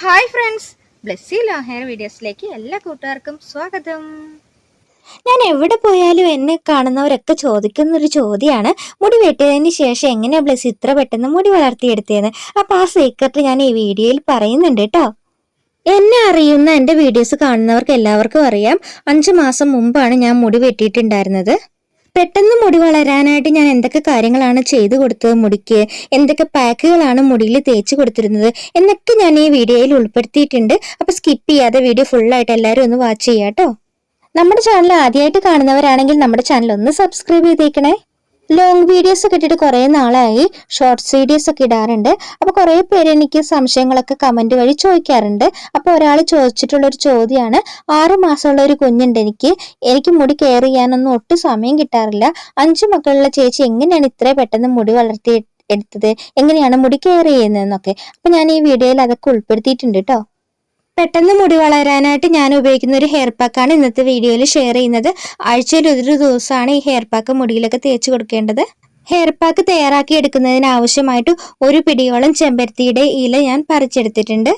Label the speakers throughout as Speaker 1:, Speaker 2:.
Speaker 1: Hi friends Blessy low hair വീഡിയോസിലേക്ക് എല്ലാ കൂട്ടുകാർക്കും സ്വാഗതം.
Speaker 2: ഞാൻ എവിടെ പോയാലും എന്നെ കാണുന്നവരൊക്കെ ചോദിക്കുന്ന ഒരു ചോദ്യമാണ് മുടി വെട്ടിയതിന് ശേഷം എങ്ങനെയാ ബ്ലസ് ഇത്ര പെട്ടെന്ന് മുടി വളർത്തിയെടുത്തതെന്ന്? അപ്പൊ ആ സീക്രട്ട് ഞാൻ ഈ വീഡിയോയിൽ പറയുന്നുണ്ട് കേട്ടോ എന്നെ അറിയുന്ന എന്റെ വീഡിയോസ് കാണുന്നവർക്ക് എല്ലാവർക്കും അറിയാം. അഞ്ചു മാസം മുമ്പാണ് ഞാൻ മുടി വെട്ടിയിട്ടുണ്ടായിരുന്നത്. പെട്ടെന്ന് മുടി വളരാനായിട്ട് ഞാൻ എന്തൊക്കെ കാര്യങ്ങളാണ് ചെയ്തു കൊടുത്തത് മുടിക്ക്? എന്തൊക്കെ പാക്കുകളാണ് മുടിയിൽ തേച്ച് കൊടുത്തിരുന്നത്? എന്നൊക്കെ ഞാൻ ഈ വീഡിയോയിൽ ഉൾപ്പെടുത്തിയിട്ടുണ്ട്. അപ്പൊ സ്കിപ്പ് ചെയ്യാതെ വീഡിയോ ഫുള്ളായിട്ട് എല്ലാവരും ഒന്ന് വാച്ച് ചെയ്യാം നമ്മുടെ ചാനൽ ആദ്യമായിട്ട് കാണുന്നവരാണെങ്കിൽ നമ്മുടെ ചാനൽ ഒന്ന് സബ്സ്ക്രൈബ് ചെയ്തേക്കണേ. ലോങ് വീഡിയോസ് ഒക്കെ ഇട്ടിട്ട് കുറേ നാളായി ഷോർട്സ് വീഡിയോസ് ഒക്കെ ഇടാറുണ്ട്. അപ്പോൾ കുറേ പേര് എനിക്ക് സംശയങ്ങളൊക്കെ കമന്റ് വഴി ചോദിക്കാറുണ്ട്. അപ്പോൾ ഒരാൾ ചോദിച്ചിട്ടുള്ള ഒരു ചോദ്യമാണ് ആറ് മാസമുള്ള ഒരു കുഞ്ഞുണ്ട് എനിക്ക്. എനിക്ക് മുടി കെയർ ചെയ്യാനൊന്നും ഒട്ടും സമയം കിട്ടാറില്ല. അഞ്ചു മക്കളുള്ള ചേച്ചി എങ്ങനെയാണ് ഇത്ര പെട്ടെന്ന് മുടി വളർത്തി എടുത്തത്? എങ്ങനെയാണ് മുടി കെയർ ചെയ്യുന്നതെന്നൊക്കെ. അപ്പൊ ഞാൻ ഈ വീഡിയോയിൽ അതൊക്കെ ഉൾപ്പെടുത്തിയിട്ടുണ്ട് കേട്ടോ പെട്ടെന്ന് മുടി വളരാനായിട്ട് ഞാൻ ഉപയോഗിക്കുന്ന ഒരു ഹെയർ പാക്കാണ് ഇന്നത്തെ വീഡിയോയിൽ ഷെയർ ചെയ്യുന്നത്. ആഴ്ചയിൽ ഒരു ദിവസമാണ് ഈ ഹെയർ പാക്ക് മുടിയിലൊക്കെ തേച്ച് കൊടുക്കേണ്ടത്. ഹെയർ പാക്ക് തയ്യാറാക്കി എടുക്കുന്നതിന് ആവശ്യമായിട്ട് ഒരു പിടിയോളം ചെമ്പരത്തിയുടെ ഇല ഞാൻ പറിച്ചെടുത്തിട്ടുണ്ട്.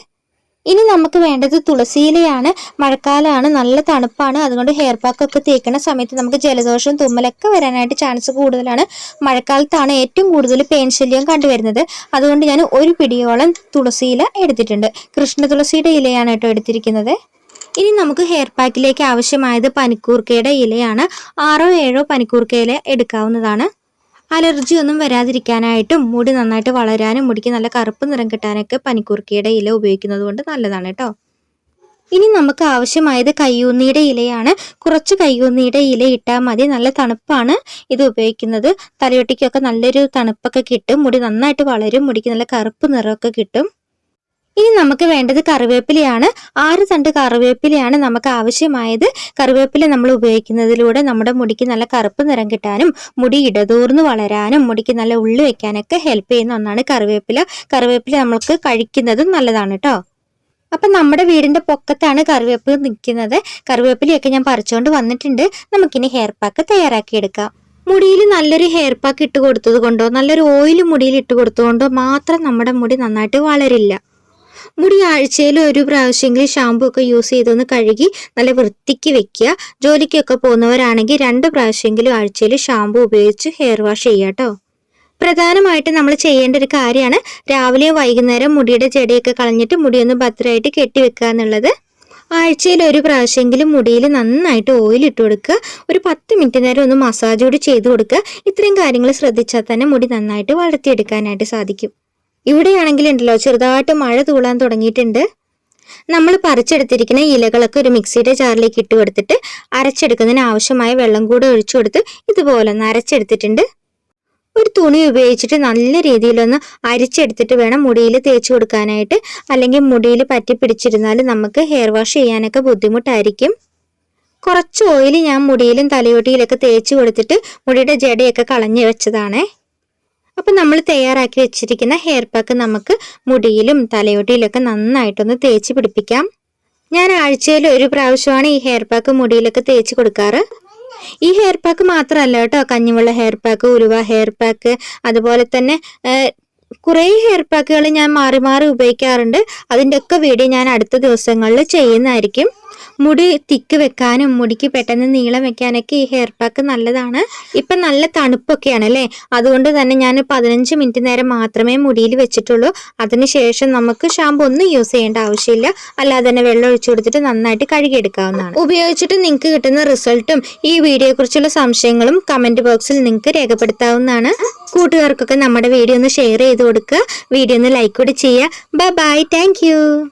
Speaker 2: ഇനി നമുക്ക് വേണ്ടത് തുളസിയിലയാണ് മഴക്കാലമാണ് നല്ല തണുപ്പാണ്. അതുകൊണ്ട് ഹെയർ പാക്ക് ഒക്കെ തേക്കുന്ന സമയത്ത് നമുക്ക് ജലദോഷവും തുമ്മലൊക്കെ വരാനായിട്ട് ചാൻസ് കൂടുതലാണ്. മഴക്കാലത്താണ് ഏറ്റവും കൂടുതൽ പെയിൻ ശല്യം കണ്ടുവരുന്നത്. അതുകൊണ്ട് ഞാൻ ഒരു പിടിയോളം തുളസിയില എടുത്തിട്ടുണ്ട്. കൃഷ്ണ തുളസിയുടെ ഇലയാണ് കേട്ടോ എടുത്തിരിക്കുന്നത്. ഇനി നമുക്ക് ഹെയർ പാക്കിലേക്ക് ആവശ്യമായത് പനിക്കൂർക്കയുടെ ഇലയാണ്. ആറോ ഏഴോ പനിക്കൂർക്കയില എടുക്കാവുന്നതാണ്. അലർജി ഒന്നും വരാതിരിക്കാനായിട്ടും മുടി നന്നായിട്ട് വളരാനും മുടിക്ക് നല്ല കറുപ്പ് നിറം കിട്ടാനൊക്കെ പനിക്കൂർക്കയുടെ ഇല ഉപയോഗിക്കുന്നത് കൊണ്ട് നല്ലതാണ് കേട്ടോ. ഇനി നമുക്ക് ആവശ്യമായത് കയ്യൂന്നിയുടെ ഇലയാണ്. കുറച്ച് കയ്യൂന്നിയുടെ ഇല ഇട്ടാൽ മതി. നല്ല തണുപ്പാണ് ഇത് ഉപയോഗിക്കുന്നത്. തലയൊട്ടിക്കൊക്കെ നല്ലൊരു തണുപ്പൊക്കെ കിട്ടും. മുടി നന്നായിട്ട് വളരും. മുടിക്ക് നല്ല കറുപ്പ് നിറമൊക്കെ കിട്ടും. ഇനി നമുക്ക് വേണ്ടത് കറിവേപ്പിലയാണ്. ആറ് തണ്ട് കറിവേപ്പിലയാണ് നമുക്ക് ആവശ്യമായത്. കറിവേപ്പില നമ്മൾ ഉപയോഗിക്കുന്നതിലൂടെ നമ്മുടെ മുടിക്ക് നല്ല കറുപ്പ് നിറം കിട്ടാനും മുടി ഇടതൂർന്ന് വളരാനും മുടിക്ക് നല്ല ഉള്ളി വെക്കാനൊക്കെ ഹെൽപ്പ് ചെയ്യുന്ന ഒന്നാണ് കറിവേപ്പില. കറിവേപ്പില നമ്മൾക്ക് കഴിക്കുന്നതും നല്ലതാണ് കേട്ടോ അപ്പൊ നമ്മുടെ വീടിന്റെ പൊക്കത്താണ് കറിവേപ്പ് നിൽക്കുന്നത്. കറിവേപ്പിലയൊക്കെ ഞാൻ പറിച്ചുകൊണ്ട് വന്നിട്ടുണ്ട്. നമുക്കിനി ഹെയർ പാക്ക് തയ്യാറാക്കിയെടുക്കാം മുടിയിൽ നല്ലൊരു ഹെയർ പാക്ക് ഇട്ട് കൊടുത്തത് കൊണ്ടോ നല്ലൊരു ഓയിൽ മുടിയിൽ ഇട്ട് കൊടുത്തതുകൊണ്ടോ മാത്രം നമ്മുടെ മുടി നന്നായിട്ട് വളരില്ല. മുടി ആഴ്ചയിൽ ഒരു പ്രാവശ്യമെങ്കിലും ഷാമ്പു ഒക്കെ യൂസ് ചെയ്തൊന്ന് കഴുകി നല്ല വൃത്തിക്ക് വെക്കുക. ജോലിക്കൊക്കെ പോകുന്നവരാണെങ്കിൽ രണ്ട് പ്രാവശ്യമെങ്കിലും ആഴ്ചയിൽ ഷാമ്പു ഉപയോഗിച്ച് ഹെയർ വാഷ് ചെയ്യുക കേട്ടോ പ്രധാനമായിട്ട് നമ്മൾ ചെയ്യേണ്ട ഒരു കാര്യമാണ് രാവിലെ വൈകുന്നേരം മുടിയുടെ ചെടിയൊക്കെ കളഞ്ഞിട്ട് മുടിയൊന്ന് ഭദ്രമായിട്ട് കെട്ടിവെക്കുക എന്നുള്ളത്. ആഴ്ചയിൽ ഒരു പ്രാവശ്യമെങ്കിലും മുടിയിൽ നന്നായിട്ട് ഓയിൽ ഇട്ട് കൊടുക്കുക. ഒരു പത്ത് മിനിറ്റ് നേരം ഒന്ന് മസാജ് കൂടി ചെയ്ത് കൊടുക്കുക. ഇത്രയും കാര്യങ്ങൾ ശ്രദ്ധിച്ചാൽ തന്നെ മുടി നന്നായിട്ട് വളർത്തിയെടുക്കാനായിട്ട് സാധിക്കും. ഇവിടെയാണെങ്കിൽ ഉണ്ടല്ലോ ചെറുതായിട്ട് മഴ തൂളാൻ തുടങ്ങിയിട്ടുണ്ട്. നമ്മൾ പറിച്ചെടുത്തിരിക്കുന്ന ഇലകളൊക്കെ ഒരു മിക്സിയുടെ ജാറിലേക്ക് ഇട്ട് കൊടുത്തിട്ട് അരച്ചെടുക്കുന്നതിന് ആവശ്യമായ വെള്ളം കൂടെ ഒഴിച്ചു കൊടുത്ത് ഇതുപോലെ ഒന്ന് അരച്ചെടുത്തിട്ടുണ്ട്. ഒരു തുണി ഉപയോഗിച്ചിട്ട് നല്ല രീതിയിലൊന്ന് അരിച്ചെടുത്തിട്ട് വേണം മുടിയിൽ തേച്ച് കൊടുക്കാനായിട്ട്. അല്ലെങ്കിൽ മുടിയിൽ പറ്റി പിടിച്ചിരുന്നാൽ നമുക്ക് ഹെയർ വാഷ് ചെയ്യാനൊക്കെ ബുദ്ധിമുട്ടായിരിക്കും. കുറച്ച് ഓയിൽ ഞാൻ മുടിയിലും തലയോട്ടിയിലൊക്കെ തേച്ച് കൊടുത്തിട്ട് മുടിയുടെ ജടയൊക്കെ കളഞ്ഞു വെച്ചതാണേ. അപ്പം നമ്മൾ തയ്യാറാക്കി വെച്ചിരിക്കുന്ന ഹെയർ പാക്ക് നമുക്ക് മുടിയിലും തലയോട്ടിയിലൊക്കെ നന്നായിട്ടൊന്ന് തേച്ച് പിടിപ്പിക്കാം. ഞാൻ ആഴ്ചയിൽ ഒരു പ്രാവശ്യമാണ് ഈ ഹെയർ പാക്ക് മുടിയിലൊക്കെ തേച്ച് കൊടുക്കാറ്. ഈ ഹെയർ പാക്ക് മാത്രമല്ല കേട്ടോ കഞ്ഞിവെള്ള ഹെയർ പാക്ക് ഉലുവ ഹെയർ പാക്ക് അതുപോലെ തന്നെ കുറേ ഹെയർ പാക്കുകൾ ഞാൻ മാറി മാറി ഉപയോഗിക്കാറുണ്ട്. അതിന്റെ ഒക്കെ വീഡിയോ ഞാൻ അടുത്ത ദിവസങ്ങളിൽ ചെയ്യുന്നതായിരിക്കും. മുടി തിക്ക് വെക്കാനും മുടിക്ക് പെട്ടെന്ന് നീളം വെക്കാനൊക്കെ ഈ ഹെയർ പാക്ക് നല്ലതാണ്. ഇപ്പം നല്ല തണുപ്പൊക്കെയാണ് അല്ലേ? അതുകൊണ്ട് തന്നെ ഞാൻ പതിനഞ്ച് മിനിറ്റ് നേരം മാത്രമേ മുടിയിൽ വെച്ചിട്ടുള്ളൂ. അതിനുശേഷം നമുക്ക് ഷാമ്പു ഒന്നും യൂസ് ചെയ്യേണ്ട ആവശ്യമില്ല. അല്ലാതെ തന്നെ വെള്ളം ഒഴിച്ചു കൊടുത്തിട്ട് നന്നായിട്ട് കഴുകിയെടുക്കാവുന്നതാണ്. ഉപയോഗിച്ചിട്ട് നിങ്ങൾക്ക് കിട്ടുന്ന റിസൾട്ടും ഈ വീഡിയോയെ കുറിച്ചുള്ള സംശയങ്ങളും കമന്റ് ബോക്സിൽ നിങ്ങൾക്ക് രേഖപ്പെടുത്താവുന്നതാണ്. കൂട്ടുകാർക്കൊക്കെ നമ്മുടെ വീഡിയോ ഒന്ന് ഷെയർ ചെയ്ത് കൊടുക്കുക. വീഡിയോ ഒന്ന് ലൈക്ക് കൂടി ചെയ്യുക. Bye bye thank